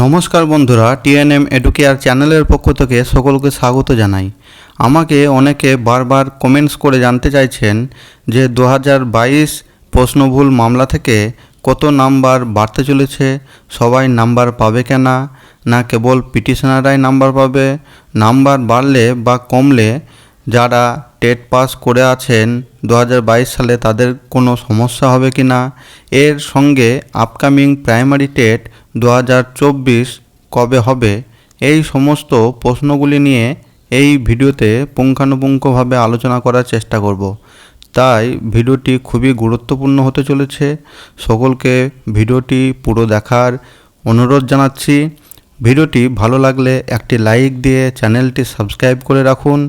নমস্কার বন্ধুরা, TNM educare চ্যানেলের পক্ষ থেকে সকলকে স্বাগত জানাই। আমাকে অনেকে বারবার কমেন্টস করে জানতে চাইছেন যে দু হাজার বাইশ প্রশ্নভুল মামলা থেকে কত নাম্বার বাড়তে চলেছে, সবাই নাম্বার পাবে কেনা, না কেবল পিটিশনাররাই নাম্বার পাবে, নাম্বার বাড়লে বা কমলে যারা টেট পাস করে আছেন দু হাজার বাইশ সালে তাদের কোনো সমস্যা হবে কি না এর সঙ্গে আপকামিং প্রাইমারি টেট দু হাজার চব্বিশ কবে হবে? এই সমস্ত প্রশ্নগুলি নিয়ে এই ভিডিওতে পুঙ্খানুপুঙ্খভাবে আলোচনা করার চেষ্টা করব। তাই ভিডিওটি খুবই গুরুত্বপূর্ণ হতে চলেছে। সকলকে ভিডিওটি পুরো দেখার অনুরোধ জানাচ্ছি। ভিডিওটি ভালো লাগলে একটি লাইক দিয়ে চ্যানেলটি সাবস্ক্রাইব করে রাখুন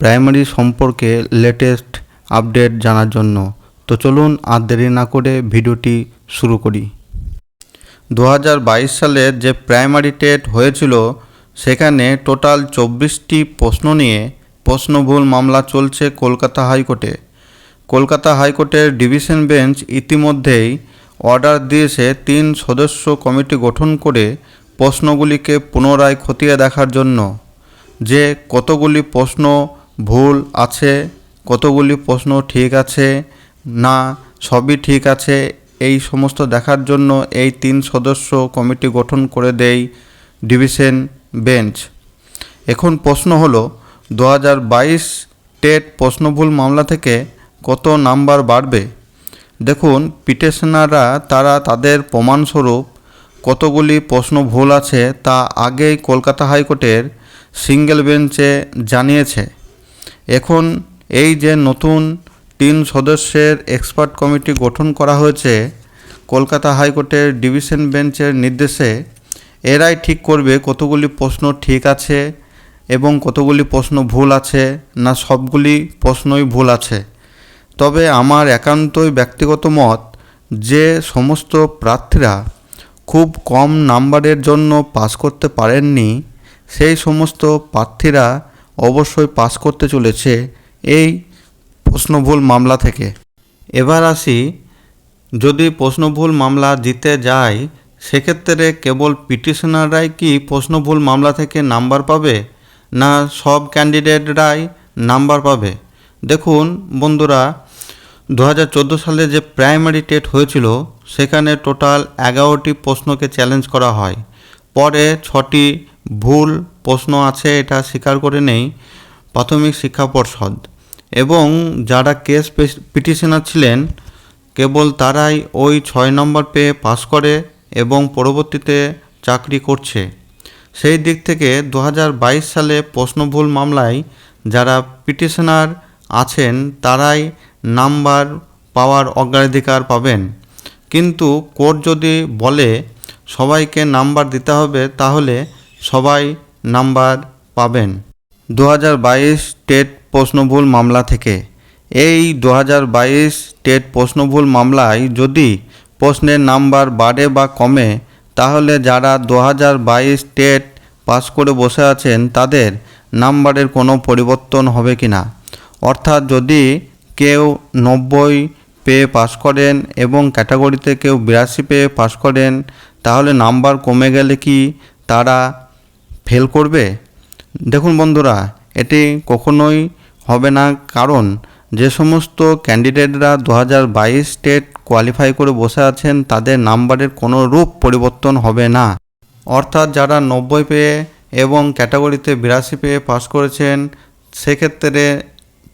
প্রাইমারি সম্পর্কে লেটেস্ট আপডেট জানার জন্য। তো চলুন আর দেরি না করে ভিডিওটি শুরু করি। দু হাজার বাইশ সালের যে প্রাইমারি টেট হয়েছিল, সেখানে টোটাল চব্বিশটি প্রশ্ন নিয়ে প্রশ্নভুল মামলা চলছে কলকাতা হাইকোর্টে। কলকাতা হাইকোর্টের ডিভিশন বেঞ্চ ইতিমধ্যেই অর্ডার দিয়েছে তিন সদস্য কমিটি গঠন করে প্রশ্নগুলিকে পুনরায় খতিয়ে দেখার জন্য। যে কতগুলি প্রশ্ন ভুল আছে, কতগুলি প্রশ্ন ঠিক আছে, না সবই ঠিক আছে এই সমস্ত দেখার জন্য এই তিন সদস্য কমিটি গঠন করে দেয় ডিভিশন বেঞ্চ। এখন প্রশ্ন হলো, দু হাজার বাইশ টেট প্রশ্নভুল মামলা থেকে কত নাম্বার বাড়বে? দেখুন, পিটিশনাররা তারা তাদের প্রমাণস্বরূপ কতগুলি প্রশ্ন ভুল আছে তা আগেই কলকাতা হাইকোর্টের সিঙ্গেল বেঞ্চে জানিয়েছে। এখন এই যে নতুন তিন সদস্যের এক্সপার্ট কমিটি গঠন করা হয়েছে। কলকাতা হাইকোর্টের ডিভিশন বেঞ্চের নির্দেশে এরাই ঠিক করবে কতগুলি প্রশ্ন ঠিক আছে এবং কতগুলি প্রশ্ন ভুল আছে না সবগুলি প্রশ্নই ভুল আছে। তবে আমার একান্তই ব্যক্তিগত মত যে সমস্ত প্রার্থীরা খুব কম নাম্বারের জন্য পাস করতে পারেননি, সেই সমস্ত প্রার্থীরা অবশ্যই পাস করতে চলেছে। এই প্রশ্নভুল মামলা থেকে। এবার আসি, যদি প্রশ্নভুল মামলা জিতে যায়, সেক্ষেত্রে কেবল পিটিশনাররাই কি প্রশ্নভুল মামলা থেকে নাম্বার পাবে, না সব ক্যান্ডিডেটরাই নাম্বার পাবে? দেখুন, বন্ধুরা দু হাজার চোদ্দ সালে যে প্রাইমারি টেট হয়েছিল, সেখানে টোটাল এগারোটি প্রশ্নকে চ্যালেঞ্জ করা হয়। পরে ছটি ভুল প্রশ্ন আছে, এটা স্বীকার করে নেই। প্রাথমিক শিক্ষা পর্ষদ। এবং যারা কেস পিটিশনার ছিলেন, কেবল তারাই ওই ছয় নম্বর পেয়ে পাস করে এবং পরবর্তীতে চাকরি করছে। সেই দিক থেকে দু হাজার বাইশ সালে প্রশ্নভুল মামলায় যারা পিটিশনার আছেন, তারাই নাম্বার পাওয়ার অগ্রাধিকার পাবেন। কিন্তু কোর্ট যদি বলে সবাইকে নাম্বার দিতে হবে, তাহলে সবাই নাম্বার পাবেন। দু হাজার বাইশ টেট প্রশ্নভুল মামলা থেকে। এই দু হাজার বাইশ টেট প্রশ্নভুল মামলায় যদি প্রশ্নের নাম্বার বাড়ে বা কমে, তাহলে যারা দু হাজার বাইশ টেট পাস করে বসে আছেন, তাদের নাম্বারের কোনো পরিবর্তন হবে কি না? অর্থাৎ যদি কেউ নব্বই পেয়ে পাস করেন এবং ক্যাটাগরিতে কেউ বিরাশি পেয়ে পাস করেন, তাহলে নাম্বার কমে গেলে কি তারা ফেল করবে? দেখুন বন্ধুরা, এটি কখনোই হবে না, কারণ যে সমস্ত ক্যান্ডিডেটরা দু হাজার বাইশ স্টেট কোয়ালিফাই করে বসে আছেন, তাদের নাম্বারের কোনো রূপ পরিবর্তন হবে না। অর্থাৎ যারা নব্বই পেয়ে এবং ক্যাটাগরিতে বিরাশি পেয়ে পাস করেছেন, সেক্ষেত্রে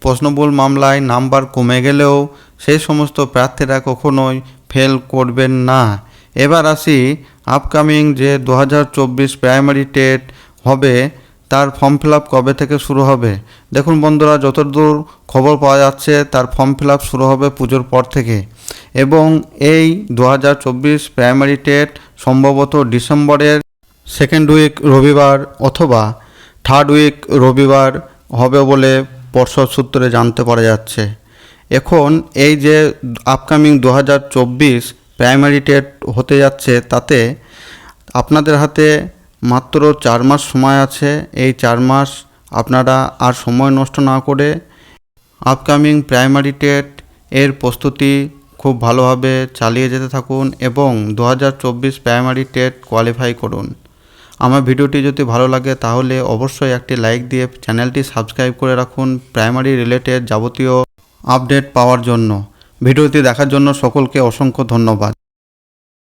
প্রশ্নবুল মামলায় নাম্বার কমে গেলেও সেই সমস্ত প্রার্থীরা কখনোই ফেল করবেন না। এবার আসি আপকামিং যে দু হাজার চব্বিশ প্রাইমারি টেট হবে তার ফর্ম ফিল কবে থেকে শুরু হবে? দেখুন বন্ধুরা, যতদূর খবর পাওয়া যাচ্ছে, তার ফর্ম ফিল শুরু হবে পুজোর পর থেকে। এবং এই দু হাজার চব্বিশ প্রাইমারি টেট সম্ভবত ডিসেম্বরের সেকেন্ড উইক রবিবার অথবা থার্ড উইক রবিবার হবে বলে পর্ষদ সূত্রে জানতে পারা যাচ্ছে। এখন এই যে আপকামিং দু হাজার চব্বিশ প্রাইমারি টেট হতে যাচ্ছে, তাতে আপনাদের হাতে মাত্র চার মাস সময় আছে, এই চার মাস আপনারা আর সময় নষ্ট না করে আপকামিং প্রাইমারি টেট এর প্রস্তুতি খুব ভালোভাবে চালিয়ে যেতে থাকুন এবং দু হাজার চব্বিশ প্রাইমারি টেট কোয়ালিফাই করুন। আমার ভিডিওটি যদি ভালো লাগে তাহলে অবশ্যই একটি লাইক দিয়ে চ্যানেলটি সাবস্ক্রাইব করে রাখুন প্রাইমারি রিলেটেড যাবতীয় আপডেট পাওয়ার জন্য। ভিডিওটি দেখার জন্য সকলকে অসংখ্য ধন্যবাদ।